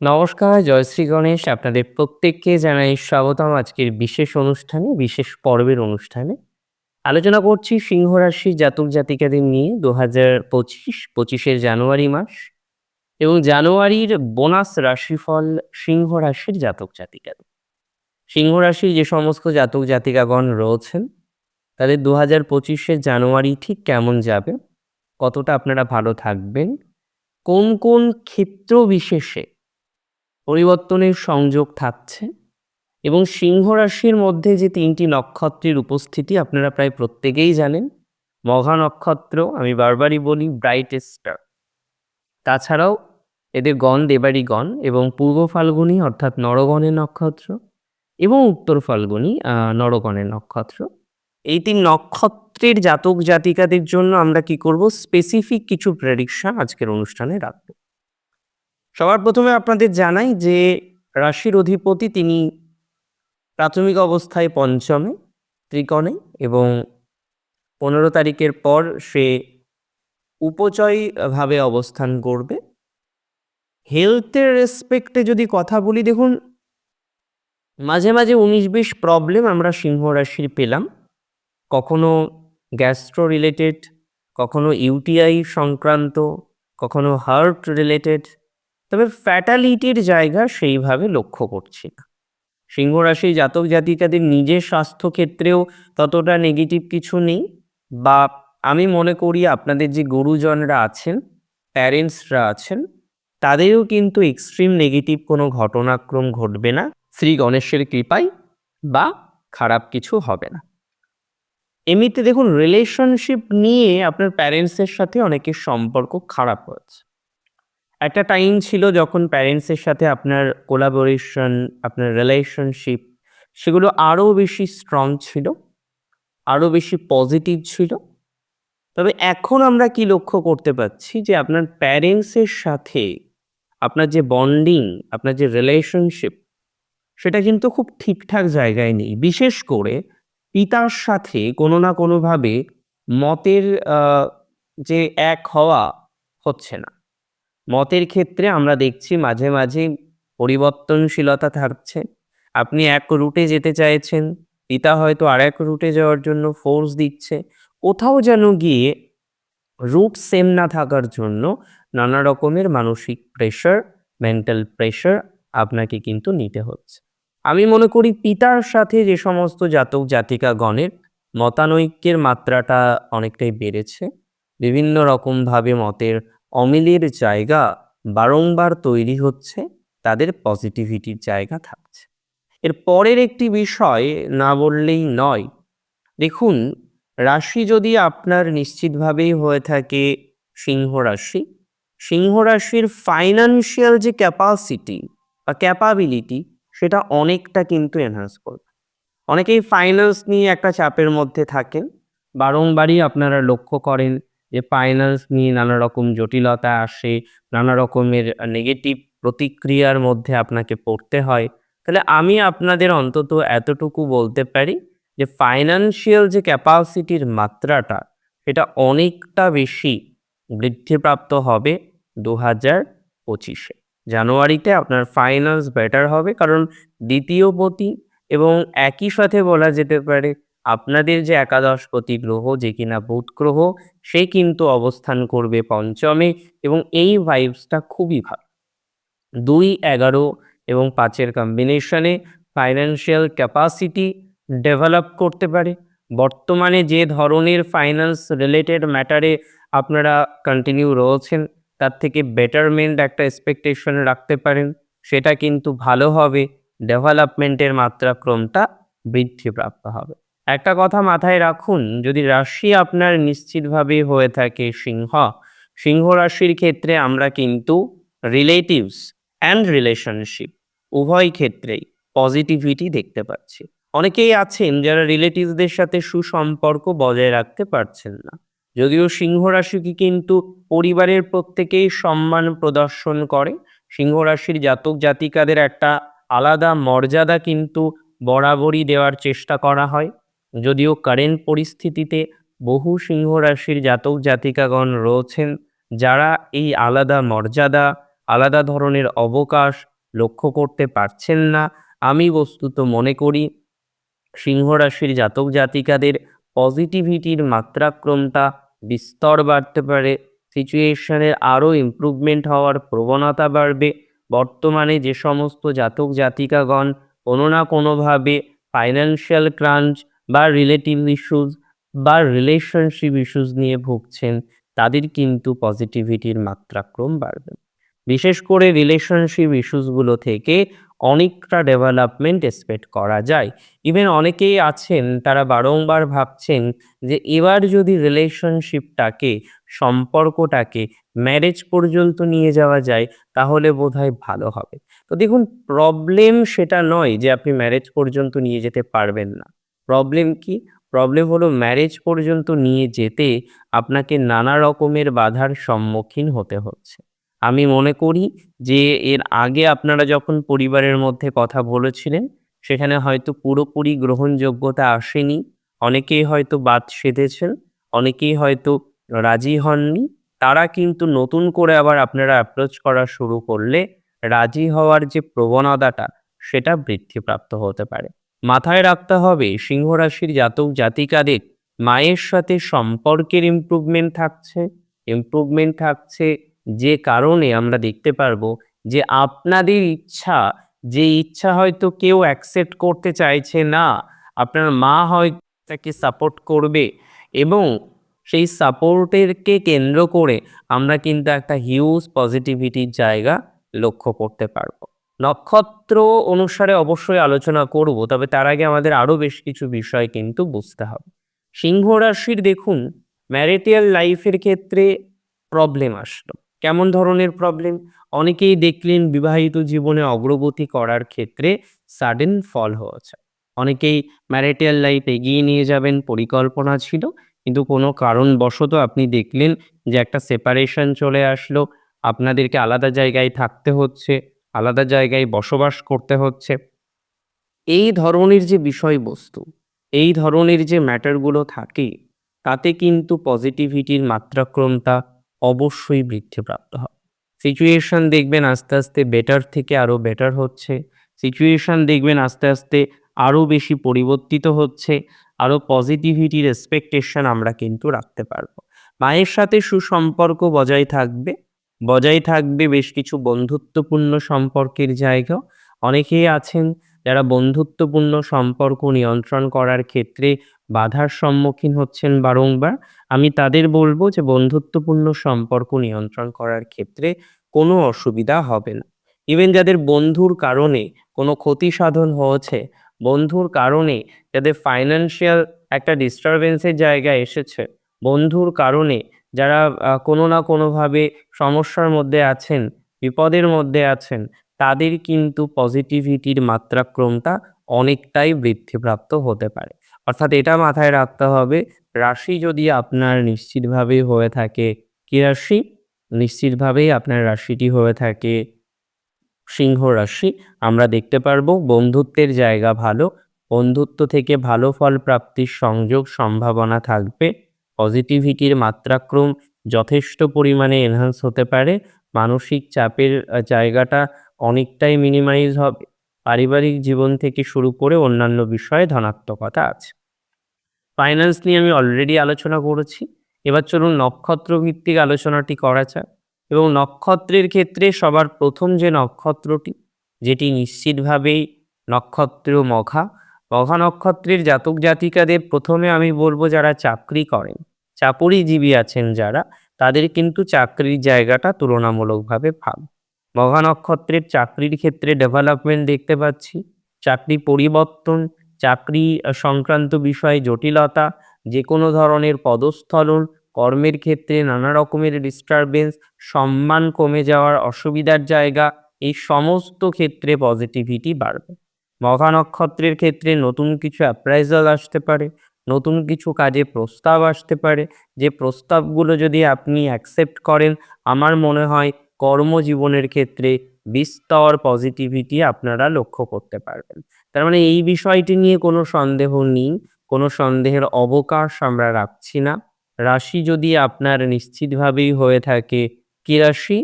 নমস্কার, জয় শ্রী গণেশ। আপনাদের প্রত্যেককে জানাই স্বাগতম আজকের বিশেষ অনুষ্ঠানে, বিশেষ পর্বের অনুষ্ঠানে। আলোচনা করছি সিংহ রাশির জাতক জাতিকাদের নিয়ে ২০২৫, ২৫ এর জানুয়ারি মাস এবং জানুয়ারির বোনাস রাশিফল সিংহ রাশির জাতক জাতিকাদের। সিংহ রাশির যে সমস্ত জাতক জাতিকাগণ রয়েছেন, তাদের ২০২৫ এর জানুয়ারি ঠিক কেমন যাবে? কতটা আপনারা ভালো থাকবেন? কোন, কোন ক্ষেত্র বিশেষে পরিবর্তনের সংযোগ থাকছে এবং সিংহ রাশির মধ্যে যে তিনটি নক্ষত্রের উপস্থিতি আপনারা প্রায় প্রত্যেকেই জানেন, মঘা নক্ষত্র আমি বারবারই বলি ব্রাইট স্টার। তাছাড়াও এদের গণ দেবারই গণ এবং পূর্ব ফাল্গুনি অর্থাৎ নরগণের নক্ষত্র এবং উত্তর ফাল্গুনি নরগণের নক্ষত্র। এই তিন নক্ষত্রের জাতক জাতিকাদের জন্য আমরা কি করব? স্পেসিফিক কিছু প্রেডিকশন আজকের অনুষ্ঠানে রাখব। সবার প্রথমে আপনাদের জানাই যে রাশির অধিপতি তিনি প্রাথমিক অবস্থায় পঞ্চমে, ত্রিকোণে এবং পনেরো তারিখের পর সে উপচয়ভাবে অবস্থান করবে। হেলথের রেসপেক্টে যদি কথা বলি, দেখুন, মাঝে মাঝে উনিশ বিশ প্রবলেম আমরা সিংহ রাশির পেলাম। কখনো গ্যাস্ট্রো রিলেটেড, কখনো ইউটিআই সংক্রান্ত, কখনো হার্ট রিলেটেড তবে ফ্যাটালিটির জায়গা সেইভাবে লক্ষ্য করছি না। সিংহ রাশি জাতক জাতিকাদের নিজের স্বাস্থ্য ক্ষেত্রেও ততটা নেগেটিভ কিছু নেই। বা আমি মনে করি আপনাদের যে গুরুজনরা আছেন প্যারেন্টসরা আছেন, তাদেরও কিন্তু এক্সট্রিম নেগেটিভ কোনো ঘটনাক্রম ঘটবে না। শ্রী গণেশের কৃপায় বা খারাপ কিছু হবে না। এমনিতে দেখুন রিলেশনশিপ নিয়ে আপনার প্যারেন্টসের সাথে অনেকের সম্পর্ক খারাপ হয়েছে। একটা টাইম ছিল যখন প্যারেন্টসের সাথে আপনার কোলাবোরেশন আপনার রিলেশনশিপ সেগুলো আরও বেশি স্ট্রং ছিল আরও বেশি পজিটিভ ছিল। তবে এখন আমরা কি লক্ষ্য করতে পারছি যে আপনার প্যারেন্টসের সাথে আপনার যে বন্ডিং আপনার যে রিলেশনশিপ সেটা কিন্তু খুব ঠিকঠাক জায়গায় নেই। বিশেষ করে পিতার সাথে কোনো না কোনোভাবে মতের যে এক হওয়া হচ্ছে না। মতের ক্ষেত্রে আমরা দেখছি মাঝে মাঝে পরিবর্তনশীলতা থাকছে। আপনি এক রুটে যেতে চাইছেন, পিতা হয়তো আর এক রুটে যাওয়ার জন্য ফোর্স দিচ্ছে। কোথাও যেন গিয়ে রুট সেম না থাকার জন্য নানা রকমের মানসিক প্রেশার মেন্টাল প্রেশার আপনাকে কিন্তু নিতে হচ্ছে। আমি মনে করি পিতার সাথে যে সমস্ত জাতক জাতিকা গণের মতানৈক্যের মাত্রাটা অনেকটাই বেড়েছে। বিভিন্ন রকমভাবে মতের অমিলের জায়গা বারংবার তৈরি হচ্ছে, তাদের পজিটিভিটির জায়গা থাকছে। এর পরের একটি বিষয় না বললেই নয়, দেখুন, রাশি যদি আপনার নিশ্চিতভাবেই হয়ে থাকে সিংহ রাশি, সিংহ রাশির ফাইন্যান্সিয়াল যে ক্যাপাসিটি বা ক্যাপাবিলিটি সেটা অনেকটা কিন্তু এনহান্স করবে। অনেকেই ফাইন্যান্স নিয়ে একটা চাপের মধ্যে থাকেন, বারংবারই আপনারা লক্ষ্য করেন যে ফাইন্যান্স নিয়ে নানা রকম জটিলতা আসে নানা রকমের নেগেটিভ প্রতিক্রিয়ার মধ্যে আপনাকে পড়তে হয়। তাহলে আমি আপনাদের অন্তত এতটুকু বলতে পারি যে ফাইন্যান্সিয়াল যে ক্যাপাসিটির মাত্রাটা, সেটা অনেকটা বেশি বৃদ্ধিপ্রাপ্ত হবে দু হাজার পঁচিশে। জানুয়ারিতে আপনার ফাইন্যান্স বেটার হবে, কারণ দ্বিতীয় পতি এবং একই সাথে বলা যেতে পারে আপনাদের যে একাদশ একাদশপতি গ্রহ যে কিনা বুধ গ্রহ, সে কিন্তু অবস্থান করবে পঞ্চমে এবং এই ভাইবসটা খুবই ভালো। দুই, এগারো এবং পাঁচের কম্বিনেশনে ফাইন্যান্সিয়াল ক্যাপাসিটি ডেভেলপ করতে পারে। বর্তমানে যে ধরনের ফাইন্যান্স রিলেটেড ম্যাটারে আপনারা কন্টিনিউ রয়েছেন, তার থেকে বেটারমেন্ট একটা এক্সপেকটেশন রাখতে পারেন। সেটা কিন্তু ভালো হবে। ডেভেলপমেন্টের মাত্রাক্রমটা বৃদ্ধিপ্রাপ্ত হবে। একটা কথা মাথায় রাখুন, যদি রাশি আপনার নিশ্চিতভাবে হয়ে থাকে সিংহ সিংহ রাশির ক্ষেত্রে আমরা কিন্তু রিলেটিভস অ্যান্ড রিলেশনশিপ উভয় ক্ষেত্রেই পজিটিভিটি দেখতে পাচ্ছি। অনেকেই আছেন যারা রিলেটিভসদের সাথে সুসম্পর্ক বজায় রাখতে পারছেন না। যদিও সিংহ রাশিকে কিন্তু পরিবারের প্রত্যেকেই সম্মান প্রদর্শন করে, সিংহ রাশির জাতক জাতিকাদের একটা আলাদা মর্যাদা কিন্তু বরাবরই দেওয়ার চেষ্টা করা হয়। যদিও কারেন্ট পরিস্থিতিতে বহু সিংহ রাশির জাতক জাতিকাগণ রয়েছেন, যারা এই আলাদা মর্যাদা, আলাদা ধরনের অবকাশ লক্ষ্য করতে পারছেন না। আমি বস্তুত মনে করি সিংহ রাশির জাতক জাতিকাদের পজিটিভিটির মাত্রাক্রমটা বিস্তর বাড়তে পারে। সিচুয়েশনের আরও ইমপ্রুভমেন্ট হওয়ার প্রবণতা বাড়বে। বর্তমানে যে সমস্ত জাতক জাতিকাগণ কোনো না কোনোভাবে ফাইন্যান্সিয়াল ক্রাঞ্চ বা রিলেটিভ ইস্যুজ বা রিলেশনশিপ ইস্যুজ নিয়ে ভুগছেন, তাদের কিন্তু পজিটিভিটির মাত্রাক্রম বাড়বে। বিশেষ করে রিলেশনশিপ ইস্যুসগুলো থেকে অনেকটা ডেভেলপমেন্ট এক্সপেক্ট করা যায়। ইভেন অনেকেই আছেন, তারা বারংবার ভাবছেন যে এবার যদি রিলেশনশিপটাকে সম্পর্কটাকে ম্যারেজ পর্যন্ত নিয়ে যাওয়া যায়, তাহলে বোধহয় ভালো হবে। তো দেখুন প্রবলেম সেটা নয় যে আপনি ম্যারেজ পর্যন্ত নিয়ে যেতে পারবেন না। প্রবলেম কি? প্রবলেম হলো ম্যারেজ পর্যন্ত নিয়ে যেতে আপনাকে নানা রকমের বাধার সম্মুখীন হতে হচ্ছে। আমি মনে করি যে এর আগে আপনারা যখন পরিবারের মধ্যে কথা বলেছিলেন, সেখানে হয়তো পুরোপুরি গ্রহণযোগ্যতা আসেনি। অনেকেই হয়তো বাদ সেধেছেন, অনেকেই হয়তো রাজি হননি। তারা কিন্তু নতুন করে আবার আপনারা অ্যাপ্রোচ করা শুরু করলে রাজি হওয়ার যে প্রবণতাটা, সেটা বৃদ্ধিপ্রাপ্ত হতে পারে। মাথায় রাখতে হবে সিংহ রাশির জাতক জাতিকাদের মায়ের সাথে সম্পর্কের ইমপ্রুভমেন্ট থাকছে। ইমপ্রুভমেন্ট থাকছে যে কারণে আমরা দেখতে পারব যে আপনাদের ইচ্ছা, যে ইচ্ছা হয়তো কেউ অ্যাকসেপ্ট করতে চাইছে না, আপনার মা হয়তো তাকে সাপোর্ট করবে এবং সেই সাপোর্টেরকে কেন্দ্র করে আমরা কিন্তু একটা হিউজ পজিটিভিটির জায়গা লক্ষ্য করতে পারব। নক্ষত্র অনুসারে অবশ্যই আলোচনা করব, তবে তার আগে আমাদের আরও বেশ কিছু বিষয় কিন্তু বুঝতে হবে। সিংহ রাশির দেখুন, ম্যারিটিয়াল লাইফের ক্ষেত্রে প্রবলেম আসলো। কেমন ধরনের প্রবলেম অনেকেই দেখলেন বিবাহিত জীবনে অগ্রগতি করার ক্ষেত্রে সাডেন ফল হয়েছে। অনেকেই ম্যারিটিয়াল লাইফ এগিয়ে নিয়ে যাবেন, পরিকল্পনা ছিল, কিন্তু কোনো কারণবশত আপনি দেখলেন যে একটা সেপারেশন চলে আসলো, আপনাদেরকে আলাদা জায়গায় থাকতে হচ্ছে আলাদা জায়গায় বসবাস করতে হচ্ছে। এই ধরনের যে বিষয়বস্তু, এই ধরনের যে ম্যাটারগুলো থাকে, তাতে কিন্তু পজিটিভিটির মাত্রাক্রমটা অবশ্যই বৃদ্ধিপ্রাপ্ত হয়। সিচুয়েশন দেখবেন আস্তে আস্তে বেটার থেকে আরও বেটার হচ্ছে। সিচুয়েশন দেখবেন আস্তে আস্তে আরও বেশি পরিবর্তিত হচ্ছে। আরও পজিটিভিটির এক্সপেকটেশন আমরা কিন্তু রাখতে পারব। মায়ের সাথে সুসম্পর্ক বজায় থাকবে। বজায় থাকবে বেশ কিছু বন্ধুত্বপূর্ণ সম্পর্কের জায়গা। অনেকেই আছেন যারা বন্ধুত্বপূর্ণ সম্পর্ক নিয়ন্ত্রণ করার ক্ষেত্রে বাধার সম্মুখীন হচ্ছেন বারংবার। আমি তাদের বলব যে বন্ধুত্বপূর্ণ সম্পর্ক নিয়ন্ত্রণ করার ক্ষেত্রে কোনো অসুবিধা হবে না। ইভেন যাদের বন্ধুর কারণে কোনো ক্ষতি সাধন হয়েছে, বন্ধুর কারণে যাদের ফাইন্যান্সিয়াল একটা ডিস্টারবেন্সের জায়গা এসেছে, বন্ধুর কারণে যারা কোনো না কোনোভাবে সমস্যার মধ্যে আছেন, বিপদের মধ্যে আছেন, তাদের কিন্তু পজিটিভিটির মাত্রাক্রমটা অনেকটাই বৃদ্ধিপ্রাপ্ত হতে পারে। অর্থাৎ এটা মাথায় রাখতে হবে, রাশি যদি আপনার নিশ্চিতভাবেই হয়ে থাকে, কি রাশি? নিশ্চিতভাবেই আপনার রাশিটি হয়ে থাকে, সিংহ রাশি। আমরা দেখতে পারব বন্ধুত্বের জায়গা ভালো, বন্ধুত্ব থেকে ভালো ফল প্রাপ্তির সংযোগ সম্ভাবনা থাকবে। পজিটিভিটির মাত্রাক্রম যথেষ্ট পরিমাণে এনহান্স হতে পারে। মানসিক চাপের জায়গাটা অনেকটাই মিনিমাইজ হবে। পারিবারিক জীবন থেকে শুরু করে অন্যান্য বিষয়ে ধনাত্মকতা আছে। ফাইন্যান্স নিয়ে আমি অলরেডি আলোচনা করেছি। এবার চলুন নক্ষত্র ভিত্তিক আলোচনাটি করা যাক। এবং নক্ষত্রের ক্ষেত্রে সবার প্রথম যে নক্ষত্রটি, যেটি নিশ্চিতভাবেই নক্ষত্র মঘা। মঘা নক্ষত্রের জাতক জাতিকাদের প্রথমে আমি বলব যারা চাকরি করেন। চাকুরিজীবী আছেন যারা, তাদের কিন্তু চাকরির জায়গাটা তুলনামূলকভাবে ভালো। মঘা নক্ষত্রের চাকরির ক্ষেত্রে ডেভেলপমেন্ট দেখতে পাচ্ছি। চাকরি পরিবর্তন, চাকরি সংক্রান্ত বিষয়ে জটিলতা যে কোনো ধরনের পদস্থলন, কর্মের ক্ষেত্রে নানা রকমের ডিস্টারবেন্স সম্মান কমে যাওয়ার অসুবিধার জায়গা, এই সমস্ত ক্ষেত্রে পজিটিভিটি বাড়বে। মঘা নক্ষত্রের ক্ষেত্রে নতুন কিছু অ্যাপ্রাইজাল আসতে পারে নতুন কিছু কাজে প্রস্তাব আসতে পারে। যে প্রস্তাবগুলো যদি আপনি অ্যাকসেপ্ট করেন, আমার মনে হয় কর্মজীবনের ক্ষেত্রে বিস্তর পজিটিভিটি আপনারা লক্ষ্য করতে পারবেন। তার মানে এই বিষয়টি নিয়ে কোনো সন্দেহ নেই, কোনো সন্দেহের অবকাশ আমরা রাখছি না। রাশি যদি আপনার নিশ্চিতভাবেই হয়ে থাকে, কি রাশি?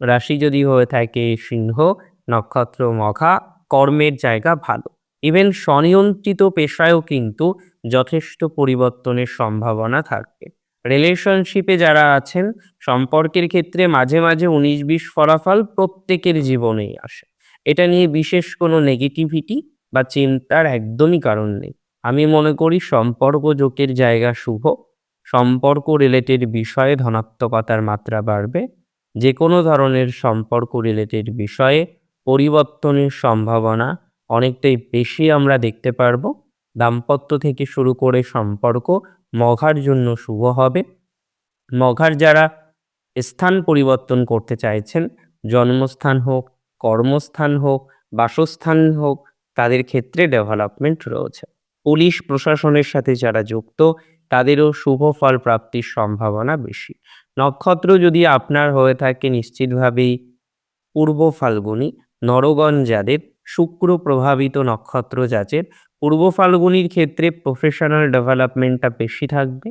রাশি যদি হয়ে থাকে সিংহ, নক্ষত্র, মঘা, কর্মের জায়গা ভালো। ইভেন স্বনিয়ন্ত্রিত পেশায়ও কিন্তু যথেষ্ট পরিবর্তনের সম্ভাবনা থাকবে রিলেশনশিপে যারা আছেন, সম্পর্কের ক্ষেত্রে মাঝে মাঝে উনিশ বিশ ফলাফল প্রত্যেকের জীবনেই আসে। এটা নিয়ে বিশেষ কোনো নেগেটিভিটি বা চিন্তার একদমই কারণ নেই। আমি মনে করি সম্পর্ক যোগের জায়গা শুভ, সম্পর্ক রিলেটেড বিষয়ে ধনাত্মকতার মাত্রা বাড়বে যে কোনো ধরনের সম্পর্ক রিলেটেড বিষয়ে পরিবর্তনের সম্ভাবনা অনেকটাই বেশি আমরা দেখতে পারব। দাম্পত্য থেকে শুরু করে সম্পর্ক মঘার জন্য শুভ হবে। মঘার যারা স্থান পরিবর্তন করতে চাইছেন, জন্মস্থান হোক, কর্মস্থান হোক, বাসস্থান হোক, তাদের ক্ষেত্রে ডেভেলপমেন্ট রয়েছে। পুলিশ প্রশাসনের সাথে যারা যুক্ত, তাদেরও শুভ ফল প্রাপ্তির সম্ভাবনা বেশি। নক্ষত্র যদি আপনার হয়ে থাকে, নিশ্চিতভাবেই পূর্ব ফাল্গুনী, নরগণ যাদের শুক্র প্রভাবিত নক্ষত্র যাচের পূর্ব ফাল্গুনির ক্ষেত্রে প্রফেশনাল ডেভেলপমেন্টটা বেশি থাকবে।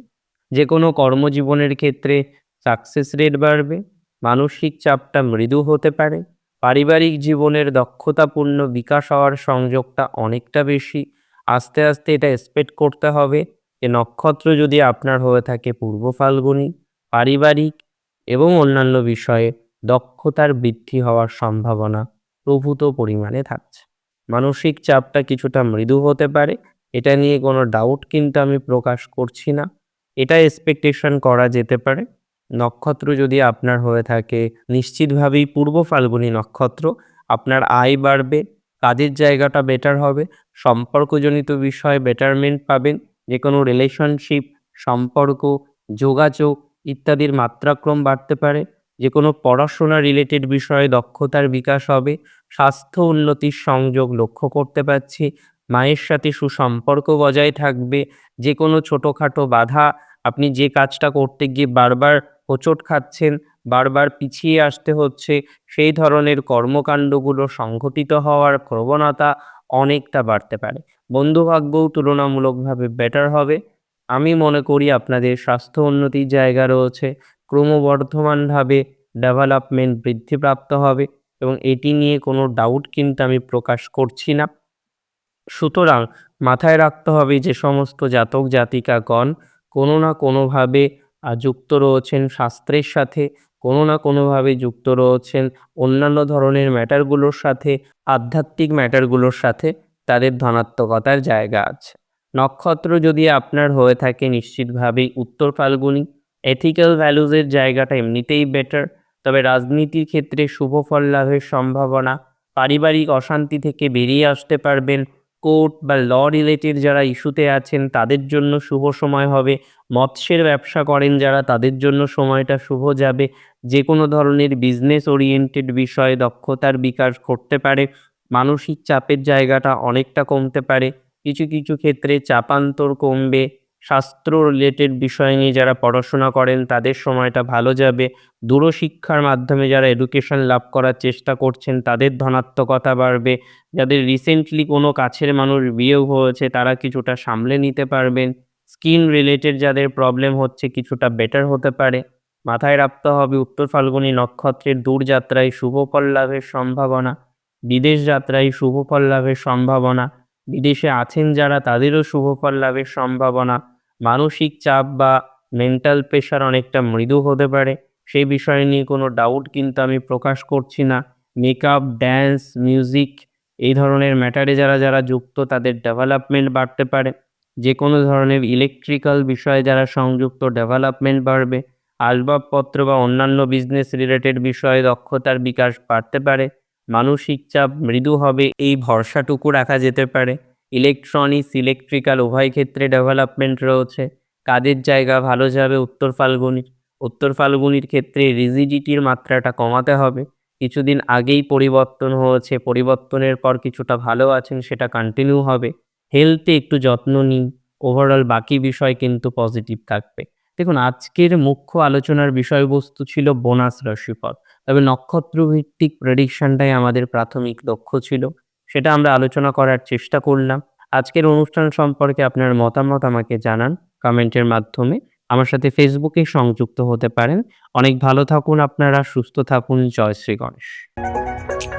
যে কোনো কর্মজীবনের ক্ষেত্রে সাকসেস রেট বাড়বে, মানসিক চাপটা মৃদু হতে পারে, পারিবারিক জীবনের দক্ষতাপূর্ণ বিকাশ হওয়ার সংযোগটা অনেকটা বেশি। আস্তে আস্তে এটা এক্সপেক্ট করতে হবে যে নক্ষত্র যদি আপনার হয়ে থাকে পূর্ব ফাল্গুনী, পারিবারিক এবং অন্যান্য বিষয়ে দক্ষতার বৃদ্ধি হওয়ার সম্ভাবনা প্রভূত পরিমাণে থাকছে। মানসিক চাপটা কিছুটা মৃদু হতে পারে। এটা নিয়ে কোনো ডাউট কিন্তু আমি প্রকাশ করছি না। এটা এক্সপেকটেশন করা যেতে পারে। নক্ষত্র যদি আপনার হয়ে থাকে, নিশ্চিতভাবেই পূর্ব ফাল্গুনী নক্ষত্র, আপনার আয় বাড়বে, কাজের জায়গাটা বেটার হবে, সম্পর্কজনিত বিষয়ে বেটারমেন্ট পাবেন যে কোনো রিলেশনশিপ সম্পর্ক, যোগাযোগ ইত্যাদির মাত্রাক্রম বাড়তে পারে। যে কোনো পড়াশোনা রিলেটেড বিষয়ে দক্ষতার বিকাশ হবে, স্বাস্থ্য উন্নতির সংযোগ লক্ষ্য করতে পারছি, মায়ের সাথে সুসম্পর্ক বজায় থাকবে যে কোনো ছোটোখাটো বাধা, আপনি যে কাজটা করতে গিয়ে বারবার হোঁচট খাচ্ছেন, বারবার পিছিয়ে আসতে হচ্ছে, সেই ধরনের কর্মকাণ্ডগুলো সংঘটিত হওয়ার প্রবণতা অনেকটা বাড়তে পারে। বন্ধুভাগ্যও তুলনামূলকভাবে বেটার হবে। আমি মনে করি আপনাদের স্বাস্থ্য উন্নতির জায়গা রয়েছে ক্রমবর্ধমানভাবে ডেভেলপমেন্ট বৃদ্ধিপ্রাপ্ত হবে এবং এটি নিয়ে কোনো ডাউট কিন্তু আমি প্রকাশ করছি না। সুতরাং মাথায় রাখতে হবে যে সমস্ত জাতক জাতিকাগণ কোনো না কোনোভাবে যুক্ত রয়েছেন শাস্ত্রের সাথে, কোনো না কোনোভাবে যুক্ত রয়েছেন অন্যান্য ধরনের ম্যাটারগুলোর সাথে, আধ্যাত্মিক ম্যাটারগুলোর সাথে, তাদের ধনাত্মকতার জায়গা আছে। নক্ষত্র যদি আপনার হয়ে থাকে, নিশ্চিতভাবেই উত্তর ফাল্গুনি। এথিক্যাল ভ্যালুজের জায়গাটা এমনিতেই বেটার তবে রাজনীতির ক্ষেত্রে শুভ ফল লাভের সম্ভাবনা। পারিবারিক অশান্তি থেকে বেরিয়ে আসতে পারবেন। কোর্ট বা ল রিলেটেড যারা ইস্যুতে আছেন, তাদের জন্য শুভ সময় হবে। মৎস্যের ব্যবসা করেন যারা, তাদের জন্য সময়টা শুভ যাবে। যে কোনো ধরনের বিজনেস ওরিয়েন্টেড বিষয়ে, দক্ষতার বিকাশ ঘটতে পারে। মানসিক চাপের জায়গাটা অনেকটা কমতে পারে। কিছু কিছু ক্ষেত্রে চাপান্তর কমবে। শাস্ত্র রিলেটেড বিষয় নিয়ে যারা পড়াশোনা করেন, তাদের সময়টা ভালো যাবে। দূরশিক্ষার মাধ্যমে যারা এডুকেশন লাভ করার চেষ্টা করছেন, তাদের ধনাত্মকতা বাড়বে। যাদের রিসেন্টলি কোনো কাছের মানুষ বিয়েও হয়েছে, তারা কিছুটা সামলে নিতে পারবেন। স্কিন রিলেটেড যাদের প্রবলেম হচ্ছে, কিছুটা বেটার হতে পারে। মাথায় রাখতে হবে, উত্তর ফাল্গুনী নক্ষত্রের দূরযাত্রায় শুভ ফল লাভের সম্ভাবনা। বিদেশ যাত্রায় শুভ ফল লাভের সম্ভাবনা। বিদেশে আছেন যারা, তাদেরও শুভ ফল লাভের সম্ভাবনা। মানসিক চাপ বা মেন্টাল প্রেশার অনেকটা মৃদু হতে পারে। সেই বিষয় নিয়ে কোনো ডাউট কিন্তু আমি প্রকাশ করছি না। মেকআপ ড্যান্স মিউজিক এই ধরনের ম্যাটারে যারা যারা যুক্ত তাদের ডেভেলপমেন্ট বাড়তে পারে। যে কোনো ধরনের ইলেকট্রিক্যাল বিষয়ে যারা সংযুক্ত ডেভেলপমেন্ট বাড়বে। আসবাবপত্র বা অন্যান্য বিজনেস রিলেটেড বিষয়ে দক্ষতার বিকাশ বাড়তে পারে। মানসিক চাপ মৃদু হবে, এই ভরসাটুকু রাখা যেতে পারে। ইলেকট্রনিক্স, ইলেকট্রিক্যাল উভয় ক্ষেত্রে ডেভেলপমেন্ট রয়েছে। কাজের জায়গা ভালো যাবে উত্তর ফাল্গুনির। উত্তর ফাল্গুনির ক্ষেত্রে রিজিডিটির মাত্রাটা কমাতে হবে। কিছুদিন আগেই পরিবর্তন হয়েছে। পরিবর্তনের পর কিছুটা ভালো আছেন, সেটা কন্টিনিউ হবে। হেলথে একটু যত্ন নিন। ওভারঅল বাকি বিষয় কিন্তু পজিটিভ থাকবে। দেখুন, আজকের মুখ্য আলোচনার বিষয়বস্তু ছিল বোনাস রাশিফল। তবে নক্ষত্র ভিত্তিক প্রেডিকশনটাই আমাদের প্রাথমিক লক্ষ্য ছিল। সেটা আমরা আলোচনা করার চেষ্টা করলাম। আজকের অনুষ্ঠান সম্পর্কে আপনার মতামত আমাকে জানান কমেন্টের মাধ্যমে। আমার সাথে ফেসবুকে সংযুক্ত হতে পারেন। অনেক ভালো থাকুন আপনারা, সুস্থ থাকুন। জয় শ্রী গণেশ।